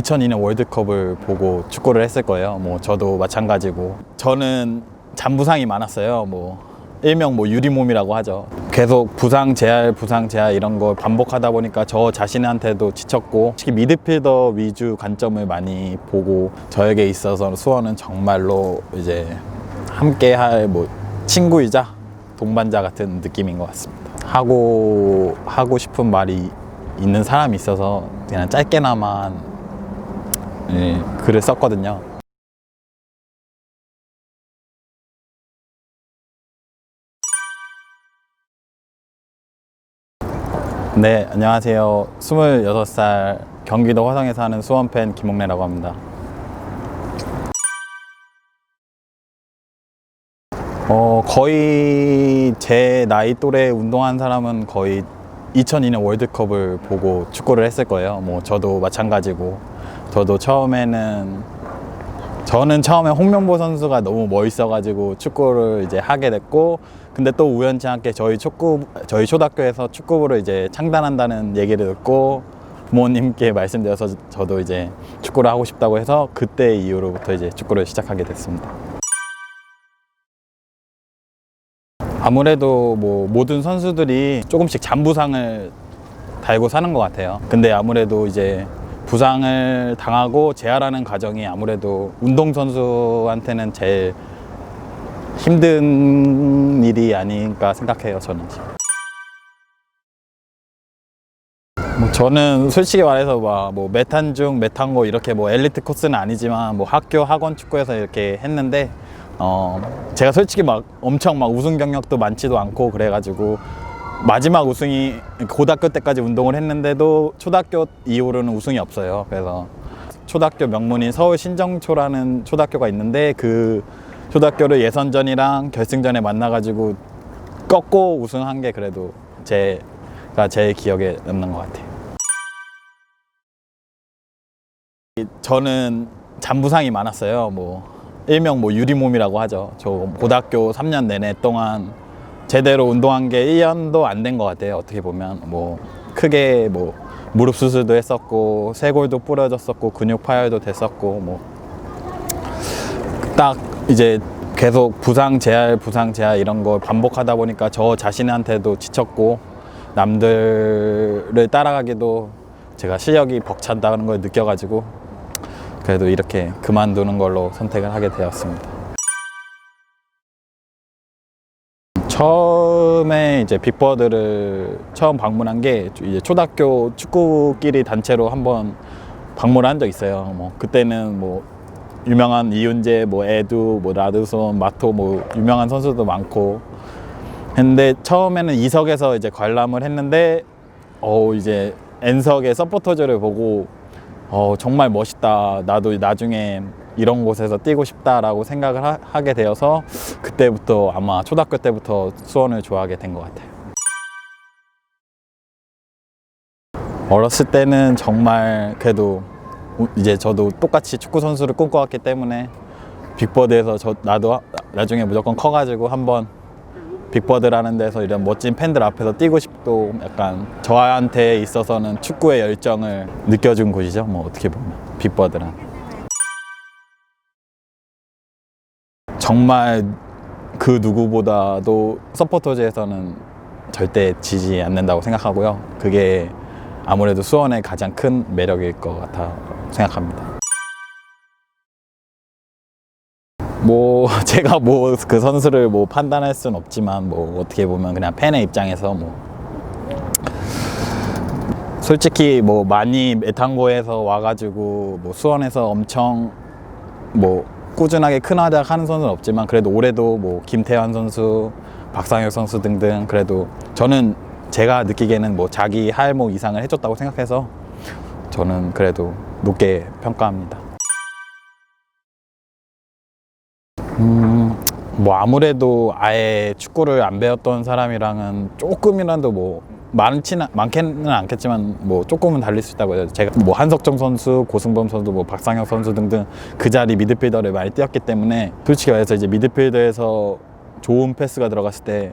(2002년) 월드컵을 보고 축구를 했을 거예요. 뭐 저도 마찬가지고. 저는 잔부상이 많았어요. 뭐 일명 뭐 유리몸이라고 하죠. 계속 부상 재활 부상 재활 이런 걸 반복하다 보니까 저 자신한테도 지쳤고 특히 미드필더 위주 관점을 많이 보고 저에게 있어서 수원은 정말로 이제 함께 할 뭐 친구이자 동반자 같은 느낌인 것 같습니다. 하고 하고 싶은 말이 있는 사람이 있어서 그냥 짧게나만 예, 글을 썼거든요. 네, 안녕하세요. 26살 경기도 화성에 사는 수원팬 김홍래라고 합니다. 어, 거의 제 나이 또래 운동한 사람은 거의 2002년 월드컵을 보고 축구를 했을 거예요. 뭐 저도 마찬가지고 저도 처음에는 저는 처음에 홍명보 선수가 너무 멋있어가지고 축구를 이제 하게 됐고 근데 또 우연치 않게 저희 축구 저희 초등학교에서 축구부를 이제 창단한다는 얘기를 듣고 부모님께 말씀드려서 저도 이제 축구를 하고 싶다고 해서 그때 이후로부터 이제 축구를 시작하게 됐습니다. 아무래도 뭐 모든 선수들이 조금씩 잔부상을 달고 사는 것 같아요. 근데 아무래도 이제 부상을 당하고 재활하는 과정이 아무래도 운동선수한테는 제일 힘든 일이 아닌가 생각해요, 저는. 뭐 저는 솔직히 말해서 막뭐 메탄 중, 메탄고 이렇게 뭐 엘리트 코스는 아니지만 뭐 학교 학원 축구에서 이렇게 했는데 어 제가 솔직히 막 엄청 막 우승 경력도 많지도 않고 그래가지고 마지막 우승이 고등학교 때까지 운동을 했는데도 초등학교 이후로는 우승이 없어요. 그래서 초등학교 명문인 서울 신정초라는 초등학교가 있는데 그 초등학교를 예선전이랑 결승전에 만나가지고 꺾고 우승한 게 그래도 제가 제일 기억에 남는 것 같아요. 저는 잔부상이 많았어요. 뭐 일명 뭐 유리몸이라고 하죠. 저 고등학교 3년 내내 동안 제대로 운동한 게 1년도 안 된 것 같아요. 어떻게 보면 뭐 크게 뭐 무릎 수술도 했었고 쇄골도 부러졌었고 근육 파열도 됐었고 뭐 딱 이제 계속 부상 재활 부상 재활 이런 걸 반복하다 보니까 저 자신한테도 지쳤고 남들을 따라가기도 제가 실력이 벅찬다는 걸 느껴가지고 그래도 이렇게 그만두는 걸로 선택을 하게 되었습니다. 처음에 이제 빅버드를 처음 방문한 게 이제 초등학교 축구끼리 단체로 한번 방문한 적 있어요. 뭐 그때는 뭐 유명한 이윤재, 뭐 에두, 뭐 라드손, 마토 뭐 유명한 선수도 많고 했는데 처음에는 이석에서 이제 관람을 했는데 어 이제 N석의 서포터즈를 보고 어 정말 멋있다. 나도 나중에 이런 곳에서 뛰고 싶다라고 생각을 하, 게 되어서 그때부터 아마 초등학교 때부터 수원을 좋아하게 된 것 같아요. 어렸을 때는 정말 그래도 이제 저도 똑같이 축구 선수를 꿈꿔왔기 때문에 빅버드에서 저 나도 하- 나중에 무조건 커가지고 한번 빅버드라는 데서 이런 멋진 팬들 앞에서 뛰고 싶고 약간 저한테 있어서는 축구의 열정을 느껴준 곳이죠. 뭐 어떻게 보면 빅버드란. 정말 그 누구보다도 서포터즈에서는 절대 지지 않는다고 생각하고요. 그게 아무래도 수원의 가장 큰 매력일 것 같아 생각합니다. 뭐 제가 뭐 그 선수를 뭐 판단할 수는 없지만 뭐 어떻게 보면 그냥 팬의 입장에서 뭐 솔직히 뭐 많이 메탄고에서 와가지고 뭐 수원에서 엄청 뭐 꾸준하게 큰 활약 하는 선수는 없지만 그래도 올해도 뭐 김태환 선수, 박상혁 선수 등등 그래도 저는 제가 느끼기에는 뭐 자기 할목 이상을 해줬다고 생각해서 저는 그래도 높게 평가합니다. 음, 뭐 아무래도 아예 축구를 안 배웠던 사람이랑은 조금이라도 뭐 많지는 많게는 않겠지만 뭐 조금은 달릴 수 있다고 해요. 제가 뭐 한석정 선수, 고승범 선수, 뭐 박상혁 선수 등등 그 자리 미드필더를 많이 뛰었기 때문에 솔직히 말해서 이제 미드필더에서 좋은 패스가 들어갔을 때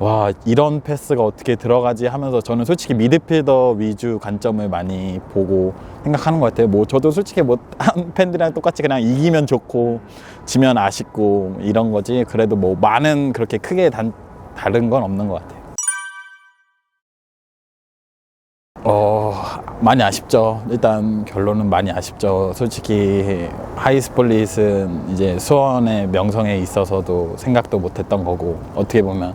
와 이런 패스가 어떻게 들어가지 하면서 저는 솔직히 미드필더 위주 관점을 많이 보고 생각하는 것 같아요. 뭐 저도 솔직히 뭐한 팬들이랑 똑같이 그냥 이기면 좋고 지면 아쉽고 이런 거지. 그래도 뭐 많은 그렇게 크게 단, 다른 건 없는 것 같아요. 어 많이 아쉽죠. 일단 결론은 많이 아쉽죠. 솔직히 하이스플릿은 이제 수원의 명성에 있어서도 생각도 못했던 거고 어떻게 보면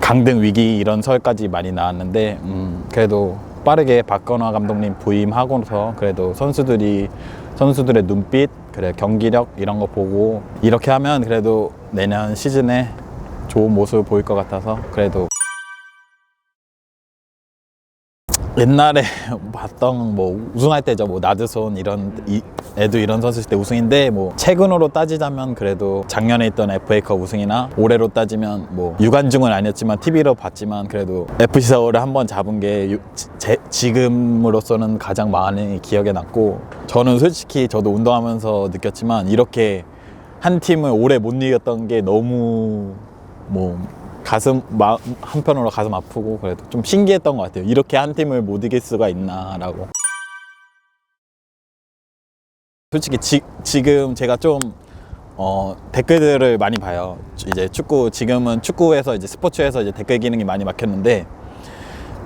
강등 위기 이런 설까지 많이 나왔는데 음, 그래도 빠르게 박건화 감독님 부임하고서 그래도 선수들이 선수들의 눈빛 그래 경기력 이런 거 보고 이렇게 하면 그래도 내년 시즌에 좋은 모습을 보일 것 같아서 그래도 옛날에 봤던 뭐 우승할 때죠 뭐 나드손 이런 이, 애도 이런 선수 때 우승인데 뭐 최근으로 따지자면 그래도 작년에 있던 FA컵 우승이나 올해로 따지면 뭐 유관중은 아니었지만 TV로 봤지만 그래도 FC 서울을 한번 잡은 게 유- 제- 지금으로서는 가장 많이 기억에 남고 저는 솔직히 저도 운동하면서 느꼈지만 이렇게 한 팀을 오래 못 이겼던 게 너무 뭐 가슴 마, 한편으로 가슴 아프고 그래도 좀 신기했던 것 같아요. 이렇게 한 팀을 못 이길 수가 있나라고. 솔직히 지, 지금 제가 좀 어, 댓글들을 많이 봐요. 이제 축구 지금은 축구에서 이제 스포츠에서 이제 댓글 기능이 많이 막혔는데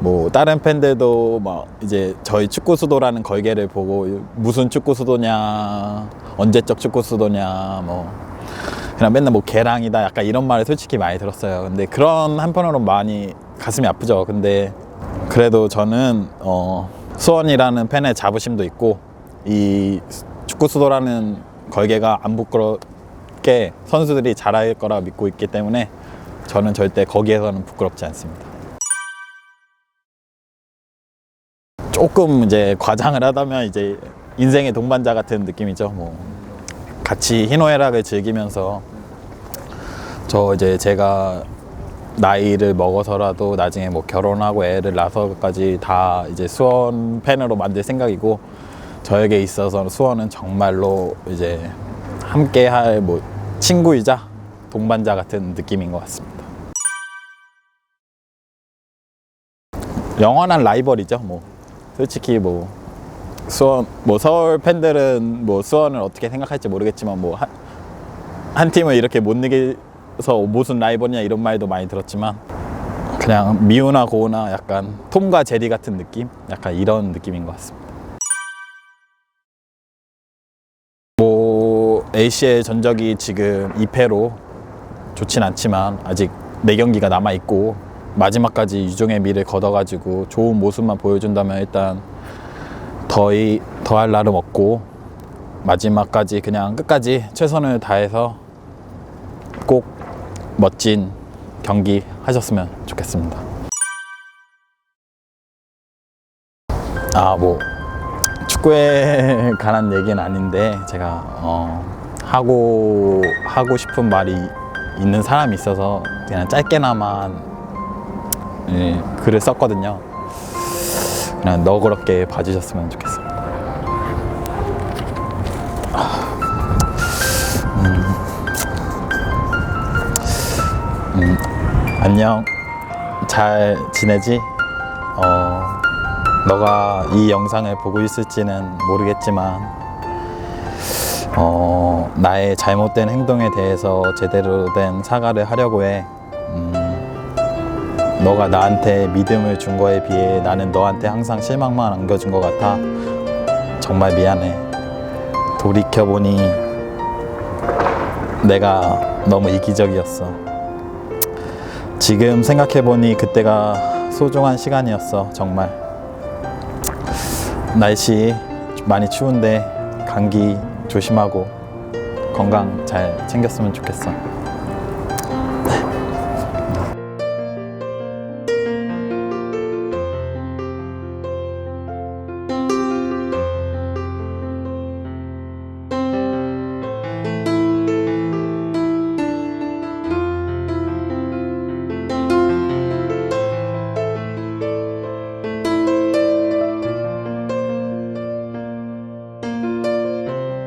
뭐 다른 팬들도 막 이제 저희 축구 수도라는 걸개를 보고 무슨 축구 수도냐 언제적 축구 수도냐 뭐 그냥 맨날 뭐 개랑이다 약간 이런 말을 솔직히 많이 들었어요. 근데 그런 한편으로 많이 가슴이 아프죠. 근데 그래도 저는 어 수원이라는 팬의 자부심도 있고 이 축구 수도라는 걸개가 안 부끄럽게 선수들이 잘할 거라 믿고 있기 때문에 저는 절대 거기에서는 부끄럽지 않습니다. 조금 이제 과장을 하다면 이제 인생의 동반자 같은 느낌이죠. 뭐 같이 희노애락을 즐기면서 저 이제 제가 나이를 먹어서라도 나중에 뭐 결혼하고 애를 낳아서까지 다 이제 수원 팬으로 만들 생각이고 저에게 있어서 수원은 정말로 이제 함께 할 뭐 친구이자 동반자 같은 느낌인 것 같습니다. 영원한 라이벌이죠. 뭐 솔직히 뭐 수원 뭐 서울 팬들은 뭐 수원을 어떻게 생각할지 모르겠지만 뭐한 한 팀을 이렇게 못 이겨서 무슨 라이벌이냐 이런 말도 많이 들었지만 그냥 미우나 고우나 약간 톰과 제리 같은 느낌 약간 이런 느낌인 것 같습니다. 뭐 AC의 전적이 지금 2패로 좋진 않지만 아직 4경기가 남아 있고 마지막까지 유종의 미를 걷어가지고 좋은 모습만 보여준다면 일단 더이 더할 날은 없고 마지막까지 그냥 끝까지 최선을 다해서 꼭 멋진 경기 하셨으면 좋겠습니다. 아 뭐 축구에 관한 얘기는 아닌데 제가 어, 하고 하고 싶은 말이 있는 사람이 있어서 그냥 짧게나마 예, 글을 썼거든요. 그냥 너그럽게 봐주셨으면 좋겠습니다. 안녕. 잘 지내지? 어, 너가 이 영상을 보고 있을지는 모르겠지만, 어, 나의 잘못된 행동에 대해서 제대로 된 사과를 하려고 해. 음, 너가 나한테 믿음을 준 거에 비해 나는 너한테 항상 실망만 안겨준 것 같아. 정말 미안해. 돌이켜보니 내가 너무 이기적이었어. 지금 생각해보니 그때가 소중한 시간이었어. 정말. 날씨 많이 추운데 감기 조심하고 건강 잘 챙겼으면 좋겠어.